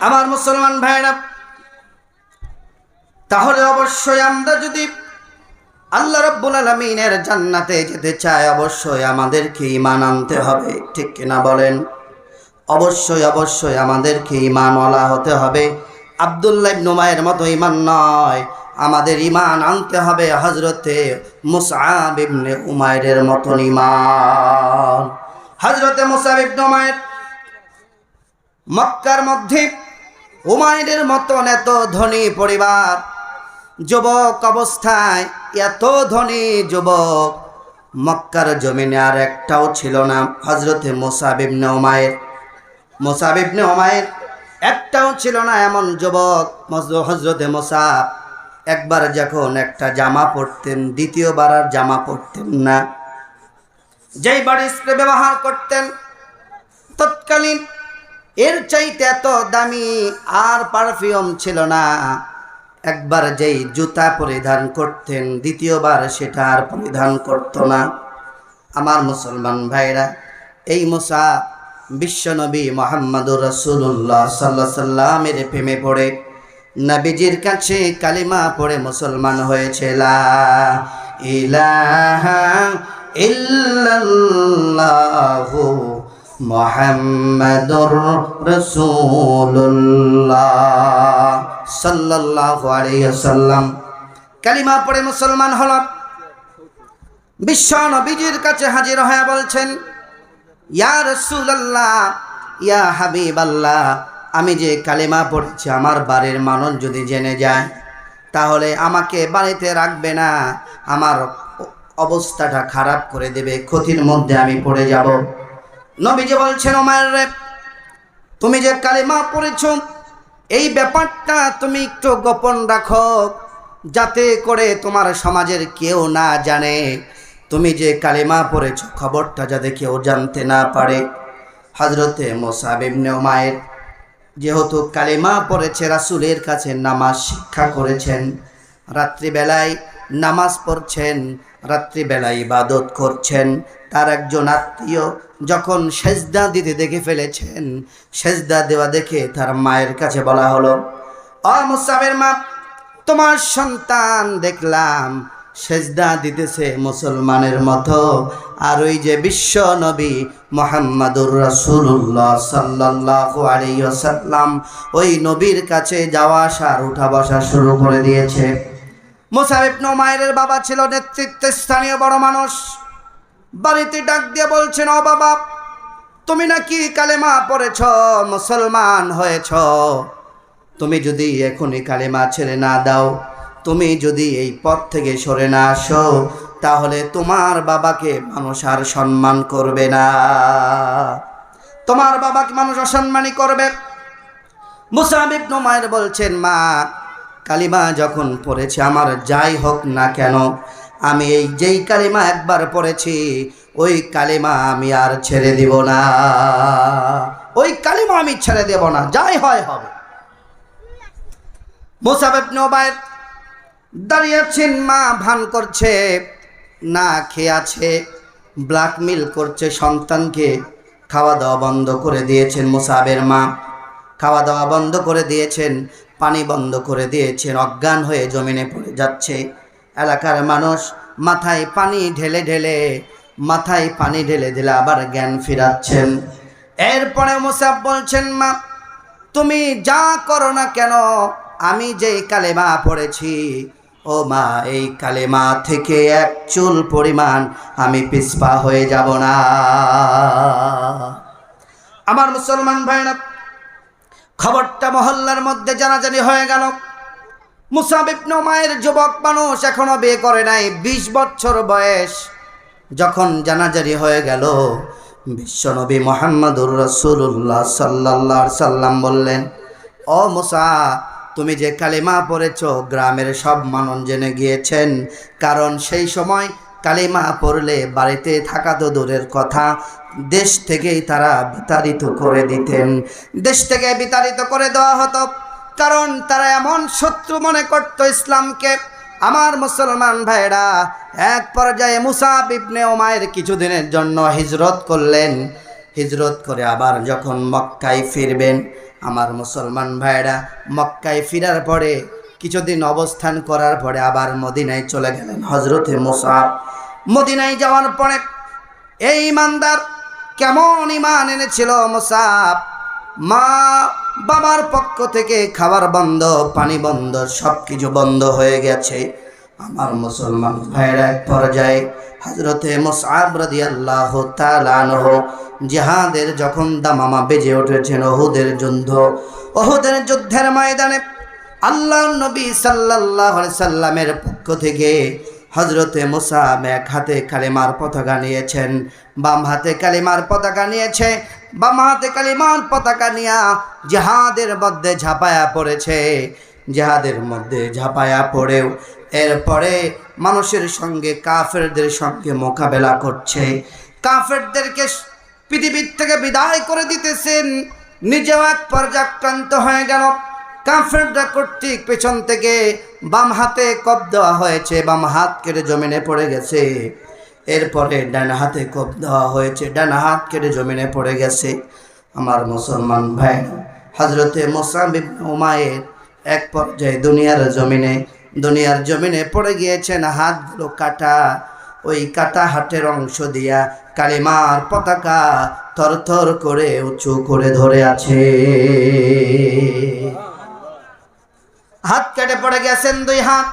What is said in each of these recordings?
আমার মুসলমান ভাইরা, তাহলে অবশ্যই আমরা যদি আল্লাহ রব্বুল আলমিনের জান্নাতে যেতে চাই, অবশ্যই আমাদেরকে ইমান আনতে হবে। ঠিক কিনা বলেন? অবশ্যই অবশ্যই আমাদেরকে ইমানওয়ালা হতে হবে। আবদুল্লাহ নুমায়ের মতো ইমান নয়। আমাদের ইমান আনতে হবে হজরতে মুসাব ইবনে উমায়ের মতন ইমান হজরতে মুসাব ইবনে উমায়ের মক্কার মধ্যে উমায়ের মতন এত ধনী পরিবার, যুবক অবস্থায় এত ধনী যুবক, মক্কার জমিনে আর একটাও ছিল না। হজরতে মোসাবিবনে ওমায়ের মোসাবিবনে ওমায়ের একটাও ছিল না এমন যুবক হজরতে মোসাব একবার যখন একটা জামা পরতেন, দ্বিতীয়বার আর জামা পরতেন না। যেই বাড়ি স্প্রে ব্যবহার করতেন, তৎকালীন এর চাইতে এত দামি আর পারফিউম ছিল না। একবার যেই জুতা পরিধান করতেন, দ্বিতীয়বার সেটা আর পরিধান করত না। আমার মুসলমান ভাইরা, এই মুসা বিশ্বনবী মোহাম্মদুর রসুল্লাহ সাল্লা সাল্লামের প্রেমে পড়ে। নবীজির কাছে কালিমা পড়ে মুসলমান হয়েছে ইলাহা ইল্লাল্লাহু মোহাম্মদুর রসুল্লাহ সাল্লাল্লাহু আলাইহি সাল্লাম কালিমা পড়ে মুসলমান হল বিশ্ব নবীজির কাছে হাজির হয়ে বলছেন, ইয়া রসুলাল্লাহ, ইয়া হাবিব আল্লাহ আমি যে কালিমা পড়েছি, আমার বাড়ির মানুষ যদি জেনে যায়, তাহলে আমাকে বাড়িতে রাখবে না। আমার অবস্থাটা খারাপ করে দেবে, ক্ষতির মধ্যে আমি পড়ে যাব। নবীজি বলছেন ওমায়ের রে তুমি যে কালিমা পড়েছ, এই ব্যাপারটা তুমি একটু গোপন রাখো, যাতে করে তোমার সমাজের কেউ না জানে। তুমি যে কালিমা পড়েছ, খবরটা যাতে কেউ জানতে না পারে। হজরতে মোসাবিবনে ওমায়ের যেহেতু কালিমা পড়েছে, রাসুলের কাছে নামাজ শিক্ষা করেছেন, রাত্রিবেলায় নামাজ পড়ছেন, রাত্রিবেলায় ইবাদত করছেন, তার একজন আত্মীয় যখন সেজদা দিতে দেখে ফেলেছেন, সেজদা দেওয়া দেখে তার মায়ের কাছে বলা হলো, অ মুসাবের মা, তোমার সন্তান দেখলাম, সেজদা দিতেছে মুসলমানের মতো। আর ওই যে বিশ্ব নবী মোহাম্মদুর রাসূলুল্লাহ সাল্লাল্লাহু আলাইহি ওয়াসাল্লাম, ওই নবীর কাছে যাওয়া, আসার, উঠা বসা শুরু করে দিয়েছে। মুসাহিব নোমায়ের বাবা ছিল নেতৃত্বে স্থানীয় বড় মানুষ। বাড়িতে ডাক দিয়ে বলছেন, ও বাবা, তুমি নাকি কালেমা পড়েছ, মুসলমান হয়েছ? তুমি যদি এখনই কালেমা ছেড়ে না দাও, তুমি যদি এই পথ থেকে সরে না আসো, তাহলে তোমার বাবাকে মানুষ আর সম্মান করবে না। তোমার বাবাকে মানুষ অসম্মানই করবে। মুসাহিব নোমায়ের বলছেন, মা, কালিমা যখন পড়েছে আমার, যাই হোক না কেন আমি এই যেই কালিমা একবার পড়েছি, ওই কালিমা আমি আর ছেড়ে দিব না। ওই কালিমা আমি ছেড়ে দেব না, যাই হয় হবে। মোসাবেব নবায়ের দাঁড়িয়েছেন, মা ভান করছে, না খেয়ে আছে ব্ল্যাকমেল করছে সন্তানকে। খাওয়া দাওয়া বন্ধ করে দিয়েছেন মোসাবের মা। খাওয়া দাওয়া বন্ধ করে দিয়েছেন, পানি বন্ধ করে দিয়েছেন, অজ্ঞান হয়ে জমিনে পড়ে যাচ্ছে। এলাকার মানুষ মাথায় পানি ঢেলে ঢেলে, মাথায় পানি ঢেলে ঢেলে আবার জ্ঞান ফিরাচ্ছেন। এরপরে মুসাব বলছেন, মা, তুমি যা করো না কেন? আমি যে কালেমা পড়েছি, ও মা, এই কালেমা থেকে এক চুল পরিমাণ আমি পিসপা হয়ে যাব না। আমার মুসলমান ভাইরা, খবরটা মহল্লার মধ্যে জানাজানি হয়ে গেল। মুসাবিবন মায়ের যুবক মানুষ এখনও বিয়ে করে নাই, বিশ বছর বয়স। যখন জানাজারি হয়ে গেল, বিশ্বনবী মোহাম্মদুর রসুল্লাহ সাল্লাহ সাল্লাম বললেন, ও মুসা, তুমি যে কালিমা পড়েছ, গ্রামের সব মানুষ জেনে গিয়েছেন। কারণ সেই সময় কালিমা পড়লে বাড়িতে থাকা তো দূরের কথা। দেশ থেকেই তারা বিতাড়িত করে দিতেন। দেশ থেকে বিতাড়িত করে দেওয়া হতো। কারণ তারা এমন শত্রু মনে করত ইসলামকে। আমার মুসলমান ভাইরা এক পর্যায়ে মুসা বিবনে ওমায়ের কিছুদিনের জন্য হিজরত করলেন। হিজরত করে আবার যখন মক্কায় ফিরবেন, আমার মুসলমান ভাইরা মক্কায় ফিরার পরে, কিছুদিন অবস্থান করার পরে আবার মদিনায় চলে গেলেন হজরতে মুসাব মদিনায় যাওয়ার পরে এই ইমানদার কেমন ইমান এনেছিল মুসাব মা বাবার পক্ষ থেকে খাবার বন্ধ, পানি বন্ধ সব কিছু বন্ধ হয়ে গেছে। আমার মুসলমান ভাইরা এক পর্যায়ে হজরতে মুসাব আল্লাহ তালানহ জিহাদের যখন দামামা বেজে উঠেছেন ওহুদের যুদ্ধ, ওহুদের যুদ্ধের ময়দানে আল্লাহ নবী সাল্লাহ সাল্লামের পক্ষ থেকে হজরতে মুসাব এক হাতে কালিমার পতাকা নিয়েছেন, বাম হাতে কালিমার পতাকা নিয়েছে, বাম হাতে কালিমার পতাকা নিয়া জাহাদের মধ্যে ঝাঁপায়া পড়েছে। জাহাদের মধ্যে ঝাঁপায়া পড়েও এরপরে মানুষের সঙ্গে, কাফেরদের সঙ্গে মোকাবেলা করছে। কাফেরদেরকে পৃথিবীর থেকে বিদায় করে দিতেছেন। নিজেও এক পর্যাক্রান্ত হয়ে গেল। কাফেররা কর্তৃক পেছন থেকে বাম হাতে কপ দেওয়া হয়েছে, বাম হাত কেটে জমিনে পড়ে গেছে। এরপরে ডান হাতে কপ দেওয়া হয়েছে, ডান হাত কেটে জমিনে পড়ে গেছে। আমার মুসলমান ভাই হজরতে মোসাবিব উমায়ের এক পর্যায়ে দুনিয়ার জমিনে দুনিয়ার জমিনে পড়ে গিয়েছেন, হাতগুলো কাটা, ওই কাটা হাটের অংশ দিয়া কালিমার পতাকা থরথর করে উঁচু করে ধরে আছে। হাত কেটে পড়ে গেছেন দুই হাত।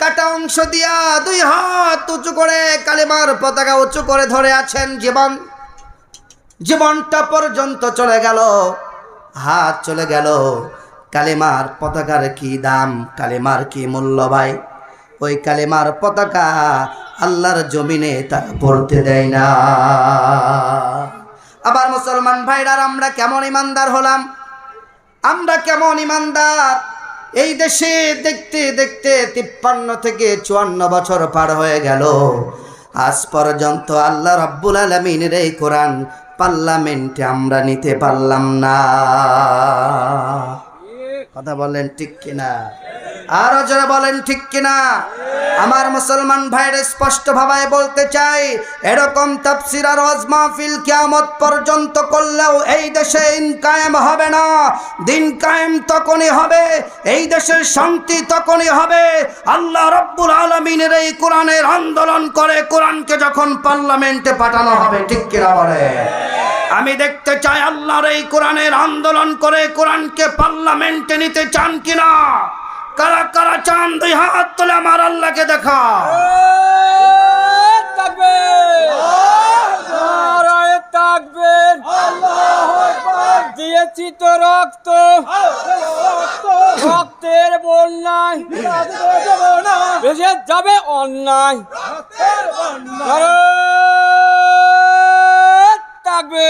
কাটা অংশ দিয়া দুই হাত উঁচু করে, কালিমার পতাকা উঁচু করে ধরে আছেন জীবন। জীবনটা পর্যন্ত চলে গেল, হাত চলে গেল। কালেমার পতাকার কি দাম, কালেমার কি মূল্য ভাই? ওই কালেমার পতাকা আল্লাহর জমিনে তারা পড়তে দেয় না। আবার মুসলমান ভাইরার আমরা কেমন ইমানদার হলাম? আমরা কেমন ইমানদার? এই দেশে দেখতে দেখতে তিপ্পান্ন থেকে চুয়ান্ন বছর পার হয়ে গেল। আজ পর্যন্ত আল্লাহ রাব্বুল আলমিনের এই কোরআন পার্লামেন্টে আমরা নিতে পারলাম না। কথা বলেন ঠিক কিনা? আরও যারা বলেন ঠিক কিনা? আমার মুসলমান ভাইয়ের স্পষ্ট ভাবে বলতে চাই, এরকম তাফসির আর মাহফিল কিয়ামত পর্যন্ত করলেও এই দেশে ইন কায়েম হবে না। দিন কায়েম তখনই হবে, এই দেশের শান্তি তখনই হবে। আল্লাহ রব্বুল আলমিনের এই কোরআনের আন্দোলন করে কোরআনকে যখন পার্লামেন্টে পাঠানো হবে, ঠিক কিনা বলে? আমি দেখতে চাই আল্লাহর এই কোরআনের আন্দোলন করে কোরআনকে পার্লামেন্টে নিতে চান কিনা? কারা কারা চান দুই হাত তুলে আমার আল্লাহকে দেখা দিয়েছি তো রক্ত। রক্তের বন্যায়। ভেসে যাবে অন্যায়। থাকবে